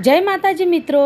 જય માતાજી મિત્રો.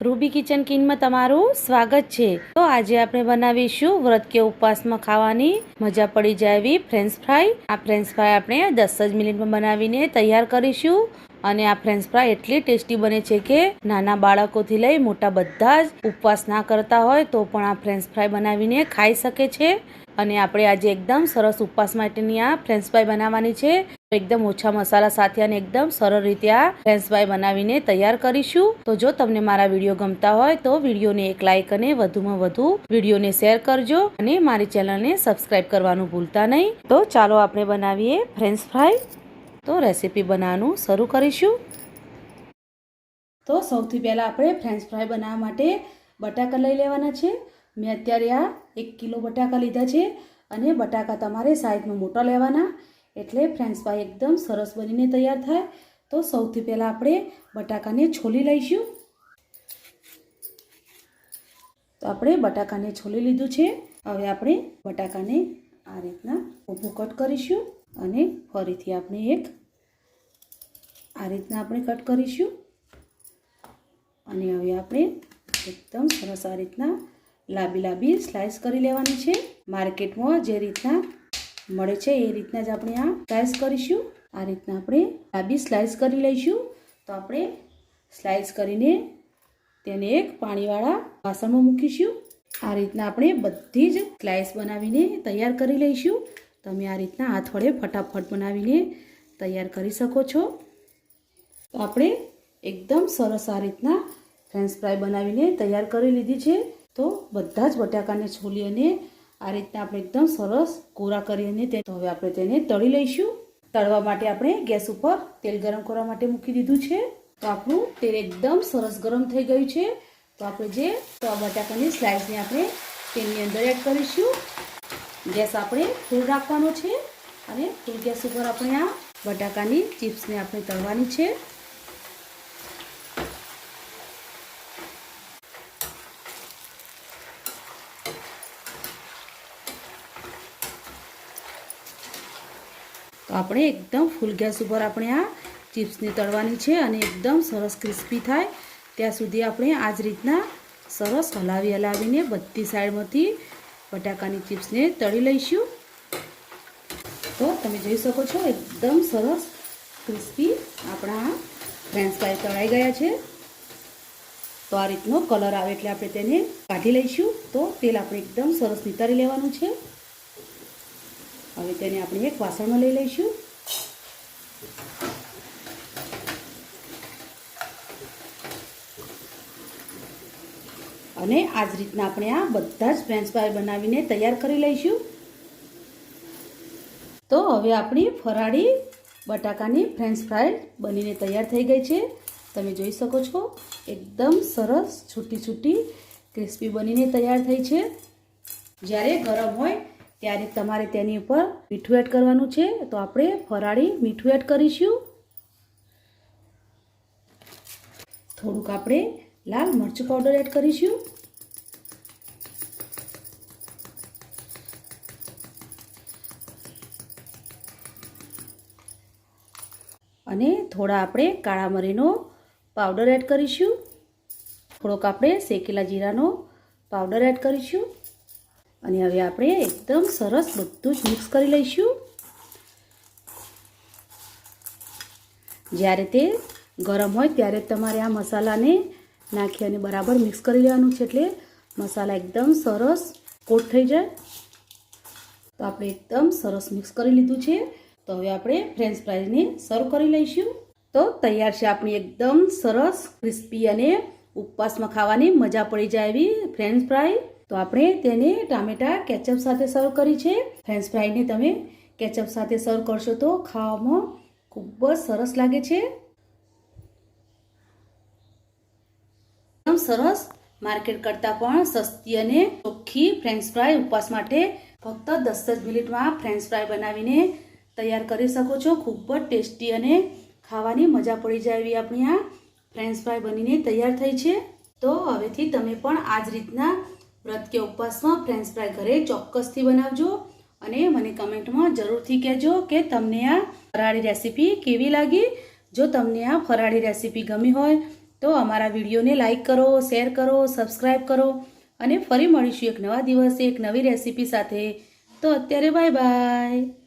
રૂબી કિચન કિનમાં તમારું સ્વાગત છે. તો આજે આપણે બનાવીશું વ્રત કે ઉપવાસમાં ખાવાની. મજા પડી જાય એવી ફ્રેન્ચ ફ્રાય. આ ફ્રેન્ચ ફ્રાય આપણે દસ જ મિનિટમાં બનાવીને તૈયાર કરીશું. અને આ ફ્રેન્ચ ફ્રાય એટલી ટેસ્ટી બને છે કે નાના બાળકોથી લઈ મોટા બધા જ ઉપવાસ ના કરતા હોય તો પણ આ ફ્રેન્ચ ફ્રાય બનાવીને ખાઈ શકે છે. અને આપણે આજે એકદમ સરસ ઉપવાસ માટેની આ ફ્રેન્ચ ફ્રાય બનાવવાની છે. એકદમ ઓછા મસાલા સાથે અને એકદમ સરળ રીતે આ ફ્રેન્ચ ફ્રાય બનાવીને તૈયાર કરીશું. તો જો તમને મારા વીડિયો ગમતા હોય તો વિડીયોને એક લાઇક અને વધુમાં વધુ વિડીયોને શેર કરજો અને મારી ચેનલને સબસ્ક્રાઇબ કરવાનું ભૂલતા નહીં. તો ચાલો આપણે બનાવીએ ફ્રેન્ચ ફ્રાય. તો રેસીપી બનાવવાનું શરૂ કરીશું. તો સૌથી પહેલાં આપણે ફ્રેન્ચ ફ્રાય બનાવવા માટે બટાકા લઈ લેવાના છે. મેં અત્યારે આ એક કિલો બટાકા લીધા છે અને બટાકા તમારે સાઈઝમાં મોટા લેવાના. એટલે ફ્રેન્ચ ફ્રાય એકદમ સરસ બનીને તૈયાર થાય. તો સૌથી પહેલાં આપણે બટાકાને છોલી લઈશું. તો આપણે બટાકાને છોલી લીધું છે. હવે આપણે બટાકાને આ રીતના ઊભું કટ કરીશું અને ફરીથી આપણે એક આ રીતના આપણે કટ કરીશું. અને હવે આપણે એકદમ સરસ આ રીતના લાંબી લાંબી સ્લાઇસ કરી લેવાની છે. માર્કેટમાં જે રીતના મળે છે એ રીતના જ આપણે આ સ્લાઇસ કરીશું. આ રીતના આપણે ડાબી સ્લાઇસ કરી લઈશું. તો આપણે સ્લાઇસ કરીને તેને એક પાણીવાળા વાસણમાં મૂકીશું. આ રીતના આપણે બધી જ સ્લાઇસ બનાવીને તૈયાર કરી લઈશું. તમે આ રીતના હાથ વડે ફટાફટ બનાવીને તૈયાર કરી શકો છો. તો આપણે એકદમ સરસ આ રીતના ફ્રેન્ચ ફ્રાય બનાવીને તૈયાર કરી લીધી છે. તો બધા જ બટાકાને છોલી અને આ રીતના આપણે એકદમ સરસ કોરા કરી અને તે હવે આપણે તેને તળી લઈશું. તળવા માટે આપણે ગેસ ઉપર તેલ ગરમ કરવા માટે મૂકી દીધું છે. તો આપણું તેલ એકદમ સરસ ગરમ થઈ ગયું છે. તો આપણે જે બટાકાની સ્લાઇસને આપણે તેલની અંદર એડ કરીશું. ગેસ આપણે ફૂલ રાખવાનો છે. અને ફૂલ ગેસ ઉપર આપણે આ બટાકાની ચિપ્સને આપણે તળવાની છે. તો આપણે એકદમ ફૂલ ગેસ ઉપર આપણે આ ચિપ્સને તળવાની છે અને એકદમ સરસ ક્રિસ્પી થાય. ત્યાં સુધી આપણે આ જ રીતના સરસ હલાવી હલાવીને બધી સાઈડમાંથી બટાકાની ચિપ્સને તળી લઈશું. તો તમે જોઈ શકો છો એકદમ સરસ ક્રિસ્પી આપણા ફ્રેન્ચ ફ્રાય તળાઈ ગયા છે. તો આ રીતનો કલર આવે એટલે આપણે તેને કાઢી લઈશું. તો તેલ આપણે એકદમ સરસ નિતારી લેવાનું છે. હવે તેને આપણે એક વાસણમાં લઈ લઈશું. અને આ જ રીતના આપણે આ બધા જ ફ્રેન્ચ ફ્રાય બનાવીને તૈયાર કરી લઈશું. તો હવે આપણી ફરાળી બટાકાની ફ્રેન્ચ ફ્રાય બનીને તૈયાર થઈ ગઈ છે. તમે જોઈ શકો છો, એકદમ સરસ છૂટી છૂટી ક્રિસ્પી બનીને તૈયાર થઈ છે. જ્યારે ગરમ હોય ત્યારે તમારે તેની ઉપર મીઠું એડ કરવાનું છે. તો આપણે ફરાળી મીઠું એડ કરીશું. થોડુંક આપણે લાલ મરચું પાવડર એડ કરીશું. અને થોડા આપણે કાળા મરીનો પાવડર એડ કરીશું. થોડોક આપણે શેકેલા જીરાનો પાવડર એડ કરીશું. અને હવે આપણે એકદમ સરસ બધું જ મિક્સ કરી લઈશું. જ્યારે તે ગરમ હોય ત્યારે તમારે આ મસાલાને નાખી અને બરાબર મિક્સ કરી લેવાનું છે એટલે મસાલા એકદમ સરસ કોટ થઈ જાય. તો આપણે એકદમ સરસ મિક્સ કરી લીધું છે. તો હવે આપણે ફ્રેન્ચ ફ્રાઈઝને સર્વ કરી લઈશું. તો તૈયાર છે આપણી એકદમ સરસ ક્રિસ્પી અને ઉપવાસમાં ખાવાની મજા પડી જાય એવી ફ્રેન્ચ ફ્રાય. તો આપણે તેને ટામેટા કેચઅપ સાથે સર્વ કરી છે. ફ્રેન્ચ ફ્રાયને તમે કેચઅપ સાથે સર્વ કરશો તો ખાવામાં ખૂબ જ સરસ લાગે છે. એકદમ સરસ માર્કેટ કરતાં પણ સસ્તી અને ચોખ્ખી ફ્રેન્ચ ફ્રાય ઉપવાસ માટે ફક્ત દસ જ મિનિટમાં ફ્રેન્ચ ફ્રાય બનાવીને તૈયાર કરી શકો છો. ખૂબ જ ટેસ્ટી અને ખાવાની મજા પડી જાય એવી આપણી આ ફ્રેન્ચ ફ્રાય બનીને તૈયાર થઈ છે. તો હવેથી તમે પણ આ જ રીતના વ્રત કે ઉપવાસમાં ફ્રેન્ચ ફ્રાય ઘરે ચોક્કસથી બનાવજો અને મને કમેન્ટમાં જરૂરથી કહેજો કે તમને આ ફરાળી રેસીપી કેવી લાગી. જો તમને આ ફરાળી રેસીપી ગમી હોય તો અમારા વિડીયોને લાઇક કરો શેર કરો સબસ્ક્રાઈબ કરો અને ફરી મળીશું એક નવા દિવસે એક નવી રેસીપી સાથે. તો અત્યારે બાય બાય